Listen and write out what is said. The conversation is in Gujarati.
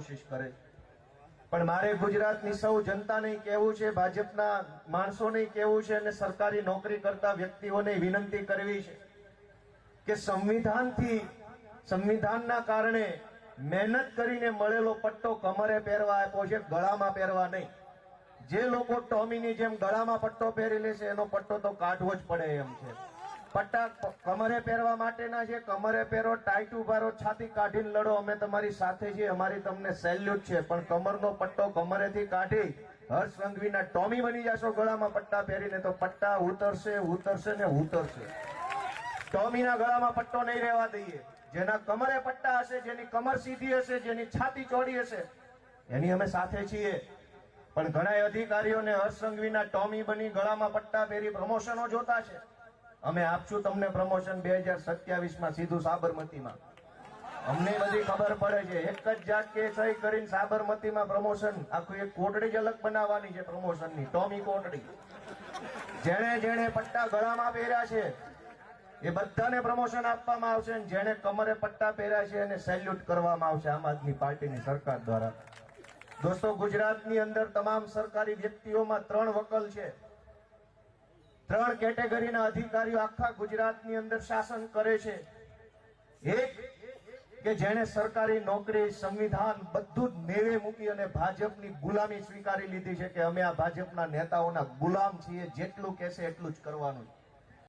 કોશિશ કરે. પણ મારે ગુજરાતની સૌ જનતાને કહેવું છે, ભાજપના માણસોને કહેવું છે અને સરકારી નોકરી કરતા વ્યક્તિઓને વિનંતી કરવી છે કે સંવિધાનથી, સંવિધાનના કારણે મહેનત કરીને મળેલો પટ્ટો કમરે પહેરવા આપ્યો છે, ગળામાં પહેરવા નહીં. જે લોકો ટોમીની જેમ ગળામાં પટ્ટો પહેરી લેશે, એનો પટ્ટો તો કાઢવો જ પડે એમ છે. પટ્ટા કમરે પહેરવા માટેના છે. કમરે પહેરો ટાઈટ ઉભારો, છાતી કાઢીને લડો. અમે તમારી સાથે છીએ. અમારી તમને સેલ્યુટ છે. પણ કમરનો પટ્ટો કમરેથી કાઢી હર્ષ સંઘવીના ટોમી બની જશો ગળામાં પટ્ટા પહેરીને. તો પટ્ટા ઉતરશે ઉતરશે ને ઉતરશે. ટોમીના ગળામાં પટ્ટો નહીં રહેવા દઈએ. જેના કમરે પટ્ટા હશે, જેની કમર સીધી હશે, જેની છાતી ચોડી હશે, એની અમે સાથે છીએ. પણ ઘણા અધિકારીઓને હર્ષ સંઘવીના ટોમી બની ગળામાં પટ્ટા પહેરી પ્રમોશનો જોતા છે. અમે આપશું તમને પ્રમોશન બે હજાર સત્યાવીસમાં સીધું સાબરમતીમાં. અમને બધી ખબર પડે છે. એક જ જાત કે સહી કરીને સાબરમતીમાં પ્રમોશન આખું એક કોટડી જ અલગ બનાવવાની છે પ્રમોશનની ટોમી કોટડી. જેણે જેણે પટ્ટા ગળામાં પહેર્યા છે, એ બધાને પ્રમોશન આપવામાં આવશે અને જેણે કમરે પટ્ટા પહેર્યા છે એને સેલ્યુટ કરવામાં આવશે આમ આદમી પાર્ટીની સરકાર દ્વારા. દોસ્તો, ગુજરાતની અંદર તમામ સરકારી વ્યક્તિઓમાં ત્રણ વકલ છે. ત્રણ કેટેગરીના અધિકારીઓ આખા ગુજરાતની અંદર શાસન કરે છે એક, કે જેણે સરકારી નોકરી, સંવિધાન બધું જ નેવે મૂકી અને ભાજપની ગુલામી સ્વીકારી લીધી છે કે અમે આ ભાજપના નેતાઓના ગુલામ છીએ, જેટલું કહેશે એટલું જ કરવાનું છે.